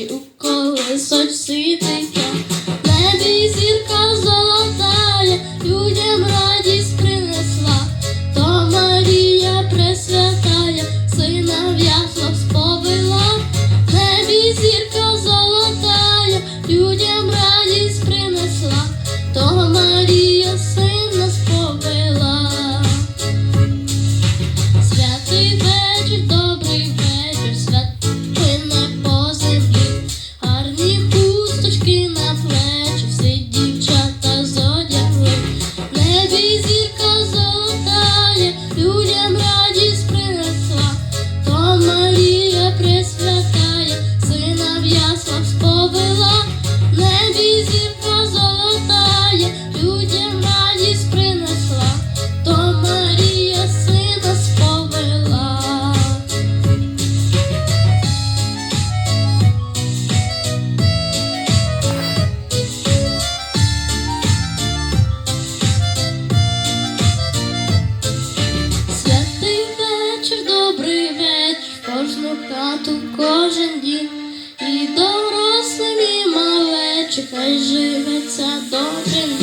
очі у коли соч ситий. маму, тату кожен день, і дорослим, і малечі, хай живеться добре.